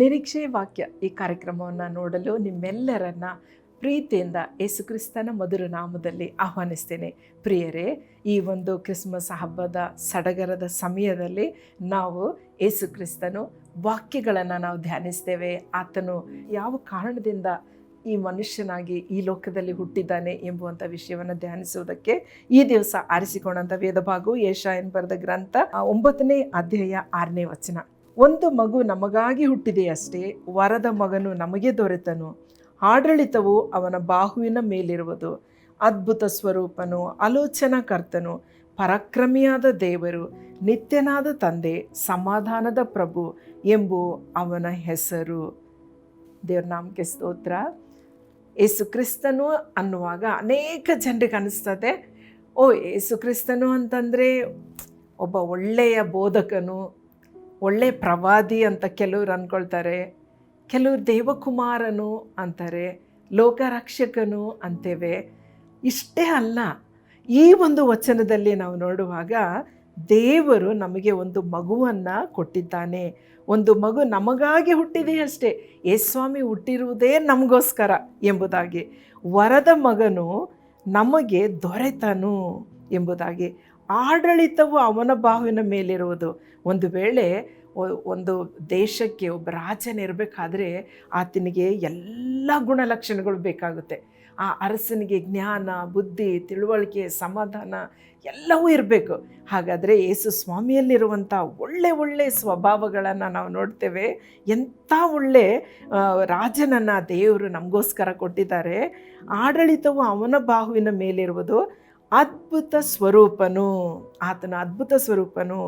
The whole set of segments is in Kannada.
ನಿರೀಕ್ಷೆ ವಾಕ್ಯ ಈ ಕಾರ್ಯಕ್ರಮವನ್ನು ನೋಡಲು ನಿಮ್ಮೆಲ್ಲರನ್ನ ಪ್ರೀತಿಯಿಂದ ಯೇಸುಕ್ರಿಸ್ತನ ಮಧುರ ನಾಮದಲ್ಲಿ ಆಹ್ವಾನಿಸ್ತೇನೆ. ಪ್ರಿಯರೇ, ಈ ಒಂದು ಕ್ರಿಸ್ಮಸ್ ಹಬ್ಬದ ಸಡಗರದ ಸಮಯದಲ್ಲಿ ನಾವು ಯೇಸುಕ್ರಿಸ್ತನು ವಾಕ್ಯಗಳನ್ನು ನಾವು ಧ್ಯಾನಿಸ್ತೇವೆ. ಆತನು ಯಾವ ಕಾರಣದಿಂದ ಈ ಮನುಷ್ಯನಾಗಿ ಈ ಲೋಕದಲ್ಲಿ ಹುಟ್ಟಿದ್ದಾನೆ ಎಂಬುವಂಥ ವಿಷಯವನ್ನು ಧ್ಯಾನಿಸುವುದಕ್ಕೆ ಈ ದಿವಸ ಆರಿಸಿಕೊಂಡಂಥ ವೇದ ಭಾಗವು ಏಷಾಯನ್ ಬರೆದ ಗ್ರಂಥ ಒಂಬತ್ತನೇ ಅಧ್ಯಾಯ ಆರನೇ ವಚನ. ಒಂದು ಮಗು ನಮಗಾಗಿ ಹುಟ್ಟಿದೆಯಷ್ಟೇ ವರದ ಮಗನು ನಮಗೆ ದೊರೆತನು, ಆಡಳಿತವು ಅವನ ಬಾಹುವಿನ ಮೇಲಿರುವುದು, ಅದ್ಭುತ ಸ್ವರೂಪನು, ಆಲೋಚನಾಕರ್ತನು, ಪರಾಕ್ರಮಿಯಾದ ದೇವರು, ನಿತ್ಯನಾದ ತಂದೆ, ಸಮಾಧಾನದ ಪ್ರಭು ಎಂಬು ಅವನ ಹೆಸರು. ದೇವ್ರ ನಾಮಕ್ಕೆ ಸ್ತೋತ್ರ. ಏಸು ಕ್ರಿಸ್ತನು ಅನ್ನುವಾಗ ಅನೇಕ ಜನರಿಗೆ ಅನಿಸ್ತದೆ, ಓ ಏಸು ಕ್ರಿಸ್ತನು ಅಂತಂದರೆ ಒಬ್ಬ ಒಳ್ಳೆಯ ಬೋಧಕನು ಒಳ್ಳೆಯ ಪ್ರವಾದಿ ಅಂತ ಕೆಲವ್ರು ಅಂದ್ಕೊಳ್ತಾರೆ ಕೆಲವರು ದೇವಕುಮಾರನು ಅಂತಾರೆ, ಲೋಕರಕ್ಷಕನು ಅಂತೇವೆ. ಇಷ್ಟೇ ಅಲ್ಲ, ಈ ಒಂದು ವಚನದಲ್ಲಿ ನಾವು ನೋಡುವಾಗ ದೇವರು ನಮಗೆ ಒಂದು ಮಗುವನ್ನು ಕೊಟ್ಟಿದ್ದಾನೆ. ಒಂದು ಮಗು ನಮಗಾಗಿ ಹುಟ್ಟಿದೆ ಅಷ್ಟೇ. ಯೇಸ್ವಾಮಿ ಹುಟ್ಟಿರುವುದೇ ನಮಗೋಸ್ಕರ ಎಂಬುದಾಗಿ. ವರದ ಮಗನು ನಮಗೆ ದೊರೆತನು ಎಂಬುದಾಗಿ. ಆಡಳಿತವು ಅವನ ಬಾಹುವಿನ ಮೇಲಿರುವುದು. ಒಂದು ವೇಳೆ ಒಂದು ದೇಶಕ್ಕೆ ಒಬ್ಬ ರಾಜನಿರಬೇಕಾದ್ರೆ ಆತನಿಗೆ ಎಲ್ಲ ಗುಣಲಕ್ಷಣಗಳು ಬೇಕಾಗುತ್ತೆ. ಆ ಅರಸನಿಗೆ ಜ್ಞಾನ, ಬುದ್ಧಿ, ತಿಳುವಳಿಕೆ, ಸಮಾಧಾನ ಎಲ್ಲವೂ ಇರಬೇಕು. ಹಾಗಾದರೆ ಯೇಸು ಸ್ವಾಮಿಯಲ್ಲಿರುವಂಥ ಒಳ್ಳೆ ಒಳ್ಳೆ ಸ್ವಭಾವಗಳನ್ನು ನಾವು ನೋಡ್ತೇವೆ. ಎಂಥ ಒಳ್ಳೆ ರಾಜನನ್ನು ದೇವರು ನಮಗೋಸ್ಕರ ಕೊಟ್ಟಿದ್ದಾರೆ. ಆಡಳಿತವು ಅವನ ಬಾಹುವಿನ ಮೇಲಿರುವುದು. ಅದ್ಭುತ ಸ್ವರೂಪನು ಆತನ ಅದ್ಭುತ ಸ್ವರೂಪನು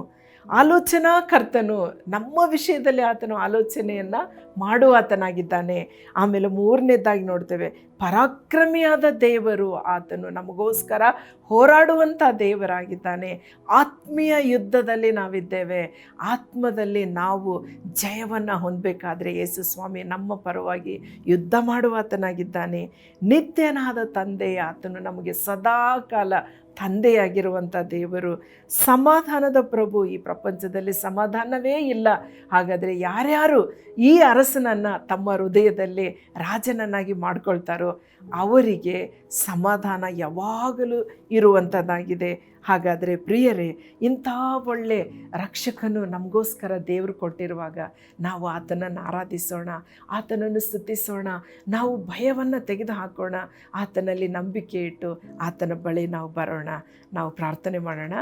ಆಲೋಚನಾ ಕರ್ತನು, ನಮ್ಮ ವಿಷಯದಲ್ಲಿ ಆತನು ಆಲೋಚನೆಯನ್ನು ಮಾಡುವಾತನಾಗಿದ್ದಾನೆ ಆಮೇಲೆ ಮೂರನೇದಾಗಿ ನೋಡ್ತೇವೆ, ಪರಾಕ್ರಮಿಯಾದ ದೇವರು ಆತನು ನಮಗೋಸ್ಕರ ಹೋರಾಡುವಂಥ ದೇವರಾಗಿದ್ದಾನೆ. ಆತ್ಮೀಯ ಯುದ್ಧದಲ್ಲಿ ನಾವಿದ್ದೇವೆ, ಆತ್ಮದಲ್ಲಿ ನಾವು ಜಯವನ್ನು ಹೊಂದಬೇಕಾದ್ರೆ ಯೇಸು ಸ್ವಾಮಿ ನಮ್ಮ ಪರವಾಗಿ ಯುದ್ಧ ಮಾಡುವಾತನಾಗಿದ್ದಾನೆ ನಿತ್ಯನಾದ ತಂದೆ ಆತನು ನಮಗೆ ಸದಾಕಾಲ ತಂದೆಯಾಗಿರುವಂಥ ದೇವರು ಸಮಾಧಾನದ ಪ್ರಭು ಈ ಪ್ರಪಂಚದಲ್ಲಿ ಸಮಾಧಾನವೇ ಇಲ್ಲ. ಹಾಗಾದರೆ ಯಾರ್ಯಾರು ಈ ಅರಸನನ್ನು ತಮ್ಮ ಹೃದಯದಲ್ಲಿ ರಾಜನನ್ನಾಗಿ ಮಾಡ್ಕೊಳ್ತಾರೋ ಅವರಿಗೆ ಸಮಾಧಾನ ಯಾವಾಗಲೂ ಇರುವಂಥದ್ದಾಗಿದೆ. ಹಾಗಾದರೆ ಪ್ರಿಯರೇ, ಇಂಥ ಒಳ್ಳೆ ರಕ್ಷಕನು ನಮಗೋಸ್ಕರ ದೇವರು ಕೊಟ್ಟಿರುವಾಗ ನಾವು ಆತನನ್ನು ಆರಾಧಿಸೋಣ, ಆತನನ್ನು ಸ್ತುತಿಸೋಣ, ನಾವು ಭಯವನ್ನು ತೆಗೆದುಹಾಕೋಣ, ಆತನಲ್ಲಿ ನಂಬಿಕೆ ಇಟ್ಟು ಆತನ ಬಳಿ ನಾವು ಬರೋಣ. ನಾವು ಪ್ರಾರ್ಥನೆ ಮಾಡೋಣ.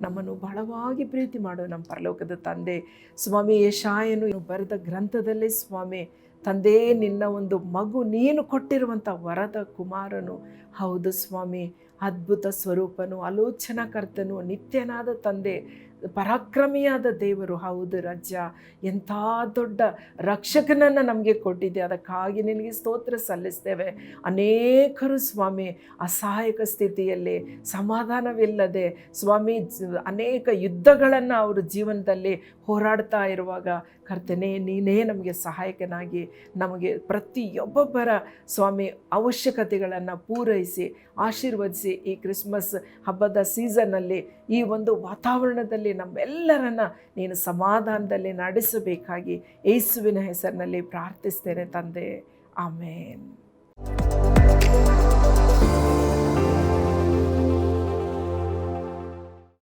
ನಮ್ಮನ್ನು ಬಹಳವಾಗಿ ಪ್ರೀತಿ ಮಾಡೋ ನಮ್ಮ ಪರಲೋಕದ ತಂದೆ. ಸ್ವಾಮಿ ಯಶಾಯನು ಬರೆದ ಗ್ರಂಥದಲ್ಲೇ, ಸ್ವಾಮಿ, ತಂದೆ, ನಿನ್ನ ಒಂದು ಮಗು ನೀನು ಕೊಟ್ಟಿರುವಂಥ ವರದ ಕುಮಾರನು. ಹೌದು ಸ್ವಾಮಿ ಅದ್ಭುತ ಸ್ವರೂಪನು, ಆಲೋಚನಾಕರ್ತನು, ನಿತ್ಯನಾದ ತಂದೆ, ಪರಾಕ್ರಮಿಯಾದ ದೇವರು. ಹೌದು ರಜ್ಜ ಎಂಥ ದೊಡ್ಡ ರಕ್ಷಕನನ್ನು ನಮಗೆ ಕೊಟ್ಟಿದೆ. ಅದಕ್ಕಾಗಿ ನಿನಗೆ ಸ್ತೋತ್ರ ಸಲ್ಲಿಸ್ತೇವೆ. ಅನೇಕರು ಸ್ವಾಮಿ, ಅಸಹಾಯಕ ಸ್ಥಿತಿಯಲ್ಲಿ ಸಮಾಧಾನವಿಲ್ಲದೆ ಸ್ವಾಮಿ, ಅನೇಕ ಯುದ್ಧಗಳನ್ನು ಅವರು ಜೀವನದಲ್ಲಿ ಹೋರಾಡ್ತಾ ಇರುವಾಗ ಕರ್ತನೇ, ನೀನೇ ನಮಗೆ ಸಹಾಯಕನಾಗಿ ನಮಗೆ ಪ್ರತಿಯೊಬ್ಬೊಬ್ಬರ ಸ್ವಾಮಿ ಅವಶ್ಯಕತೆಗಳನ್ನು ಪೂರೈಸಿ, ಆಶೀರ್ವದಿಸಿ ಈ ಕ್ರಿಸ್ಮಸ್ ಹಬ್ಬದ ಸೀಸನ್ನಲ್ಲಿ ಈ ಒಂದು ವಾತಾವರಣದಲ್ಲಿ ನಮ್ಮೆಲ್ಲರನ್ನ ನೀನು ಸಮಾಧಾನದಲ್ಲಿ ನಡೆಸಬೇಕಾಗಿ ಯೇಸುವಿನ ಹೆಸರಿನಲ್ಲಿ ಪ್ರಾರ್ಥಿಸ್ತೇನೆ ತಂದೆ. ಆಮೇನ್.